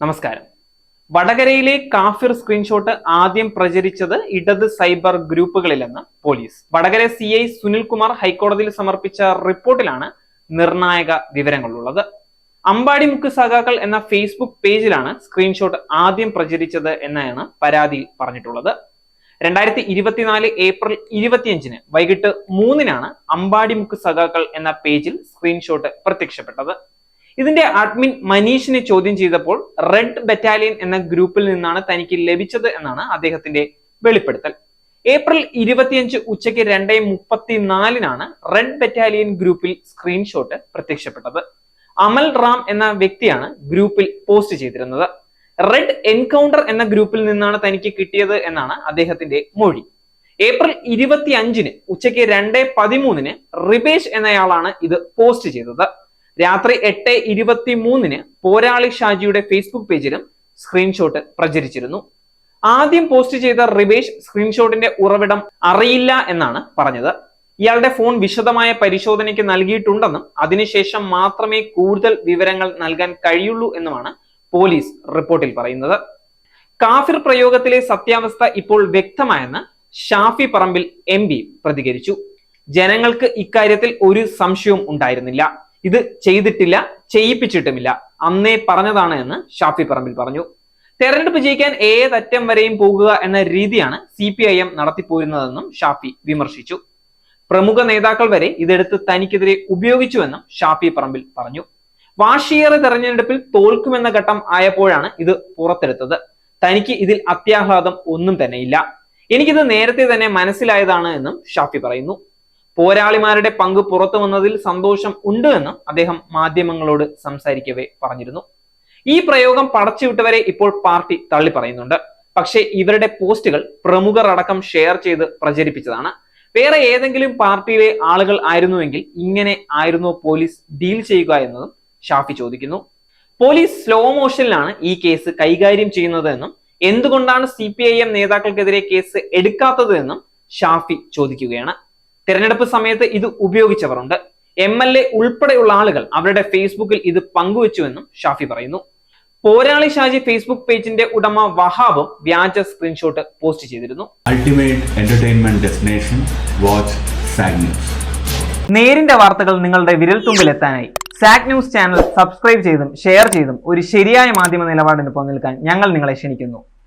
നമസ്കാരം. വടകരയിലെ കാഫിർ സ്ക്രീൻഷോട്ട് ആദ്യം പ്രചരിച്ചത് ഇടത് സൈബർ ഗ്രൂപ്പുകളിലെന്ന് police. Vadakara C I Sunilkumar ഹൈക്കോടതിയിൽ സമർപ്പിച്ച റിപ്പോർട്ടിലാണ് നിർണായക വിവരങ്ങളുള്ളത്. അമ്പാടിമുക്ക് സഖാക്കൾ എന്ന ഫേസ്ബുക്ക് പേജിലാണ് സ്ക്രീൻഷോട്ട് ആദ്യം പ്രചരിച്ചത് എന്നാണ് പരാതിയിൽ പറഞ്ഞിട്ടുള്ളത്. രണ്ടായിരത്തി ഇരുപത്തിനാല് ഏപ്രിൽ ഇരുപത്തിയഞ്ചിന് വൈകിട്ട് മൂന്നിനാണ് അമ്പാടിമുക്ക് സഖാക്കൾ എന്ന പേജിൽ സ്ക്രീൻഷോട്ട് പ്രത്യക്ഷപ്പെട്ടത്. ഇതിന്റെ അഡ്മിൻ മനീഷിനെ ചോദ്യം ചെയ്തപ്പോൾ റെഡ് ബറ്റാലിയൻ എന്ന ഗ്രൂപ്പിൽ നിന്നാണ് തനിക്ക് ലഭിച്ചത് എന്നാണ് അദ്ദേഹത്തിന്റെ വെളിപ്പെടുത്തൽ. ഏപ്രിൽ ഇരുപത്തിയഞ്ച് ഉച്ചയ്ക്ക് രണ്ടേ മുപ്പത്തിനാലിനാണ് റെഡ് ബറ്റാലിയൻ ഗ്രൂപ്പിൽ സ്ക്രീൻഷോട്ട് പ്രത്യക്ഷപ്പെട്ടത്. അമൽ റാം എന്ന വ്യക്തിയാണ് ഗ്രൂപ്പിൽ പോസ്റ്റ് ചെയ്തിരുന്നത്. റെഡ് എൻകൗണ്ടർ എന്ന ഗ്രൂപ്പിൽ നിന്നാണ് തനിക്ക് കിട്ടിയത് എന്നാണ് അദ്ദേഹത്തിന്റെ മൊഴി. ഏപ്രിൽ ഇരുപത്തി അഞ്ചിന് ഉച്ചയ്ക്ക് രണ്ടേ പതിമൂന്നിന് റിബേഷ് എന്നയാളാണ് ഇത് പോസ്റ്റ് ചെയ്തത്. രാത്രി എട്ട് ഇരുപത്തി മൂന്നിന് പോരാളി ഷാജിയുടെ ഫേസ്ബുക്ക് പേജിലും സ്ക്രീൻഷോട്ട് പ്രചരിച്ചിരുന്നു. ആദ്യം പോസ്റ്റ് ചെയ്ത റിവേഷ് സ്ക്രീൻഷോട്ടിന്റെ ഉറവിടം അറിയില്ല എന്നാണ് പറഞ്ഞത്. ഇയാളുടെ ഫോൺ വിശദമായ പരിശോധനയ്ക്ക് നൽകിയിട്ടുണ്ടെന്നും അതിനുശേഷം മാത്രമേ കൂടുതൽ വിവരങ്ങൾ നൽകാൻ കഴിയുള്ളൂ എന്നുമാണ് പോലീസ് റിപ്പോർട്ടിൽ പറയുന്നത്. കാഫിർ പ്രയോഗത്തിലെ സത്യാവസ്ഥ ഇപ്പോൾ വ്യക്തമായെന്ന് ഷാഫി പറമ്പിൽ എം പ്രതികരിച്ചു. ജനങ്ങൾക്ക് ഇക്കാര്യത്തിൽ ഒരു സംശയവും ഉണ്ടായിരുന്നില്ല. ഇത് ചെയ്തിട്ടില്ല ചെയ്യിപ്പിച്ചിട്ടുമില്ല. അന്നേ പറഞ്ഞതാണ് എന്ന് ഷാഫി പറമ്പിൽ പറഞ്ഞു. തെരഞ്ഞെടുപ്പ് ജയിക്കാൻ ഏതറ്റം വരെയും പോകുക എന്ന രീതിയാണ് സി പി ഐ എം നടത്തിപ്പോരുന്നതെന്നും ഷാഫി വിമർശിച്ചു. പ്രമുഖ നേതാക്കൾ വരെ ഇതെടുത്ത് തനിക്കെതിരെ ഉപയോഗിച്ചുവെന്നും ഷാഫി പറമ്പിൽ പറഞ്ഞു. വാർഷികേറെ തെരഞ്ഞെടുപ്പിൽ തോൽക്കുമെന്ന ഘട്ടം ആയപ്പോഴാണ് ഇത് പുറത്തെടുത്തത്. തനിക്ക് ഇതിൽ അത്യാഹ്ലാദം ഒന്നും തന്നെയില്ല. എനിക്കിത് നേരത്തെ തന്നെ മനസ്സിലായതാണ് എന്നും ഷാഫി പറയുന്നു. പോരാളിമാരുടെ പങ്ക് പുറത്തു വന്നതിൽ സന്തോഷം ഉണ്ട് എന്ന് അദ്ദേഹം മാധ്യമങ്ങളോട് സംസാരിക്കവേ പറഞ്ഞിരുന്നു. ഈ പ്രയോഗം പടച്ചുവിട്ടവരെ ഇപ്പോൾ പാർട്ടി തള്ളി പറയുന്നുണ്ട്. പക്ഷേ ഇവരുടെ പോസ്റ്റുകൾ പ്രമുഖർ അടക്കം ഷെയർ ചെയ്ത് പ്രചരിപ്പിച്ചതാണ്. വേറെ ഏതെങ്കിലും പാർട്ടിയിലെ ആളുകൾ ആയിരുന്നുവെങ്കിൽ ഇങ്ങനെ ആയിരുന്നു പോലീസ് ഡീൽ ചെയ്യുക എന്നതും ഷാഫി ചോദിക്കുന്നു. പോലീസ് സ്ലോ മോഷനിലാണ് ഈ കേസ് കൈകാര്യം ചെയ്യുന്നത് എന്നും എന്തുകൊണ്ടാണ് സി പി ഐ എം നേതാക്കൾക്കെതിരെ കേസ് എടുക്കാത്തത് എന്നും ഷാഫി ചോദിക്കുകയാണ്. തിരഞ്ഞെടുപ്പ് സമയത്ത് ഇത് ഉപയോഗിച്ചവരുണ്ട്. എം എൽ എ ഉൾപ്പെടെയുള്ള ആളുകൾ അവരുടെ ഫേസ്ബുക്കിൽ ഇത് പങ്കുവച്ചുവെന്നും ഷാഫി പറയുന്നു. പോരാളി ഷാജി ഫേസ്ബുക്ക് പേജിന്റെ ഉടമ വഹാബും വ്യാജ സ്ക്രീൻഷോട്ട് പോസ്റ്റ് ചെയ്തിരുന്നു. Ultimate entertainment. നേരിന്റെ വാർത്തകൾ നിങ്ങളുടെ വിരൽത്തുമ്പിൽ എത്താനായി സാക് ന്യൂസ് ചാനൽ സബ്സ്ക്രൈബ് ചെയ്തും ഷെയർ ചെയ്തും ഒരു ശരിയായ മാധ്യമ നിലപാടിന് പോകാൻ ഞങ്ങൾ നിങ്ങളെ ക്ഷണിക്കുന്നു.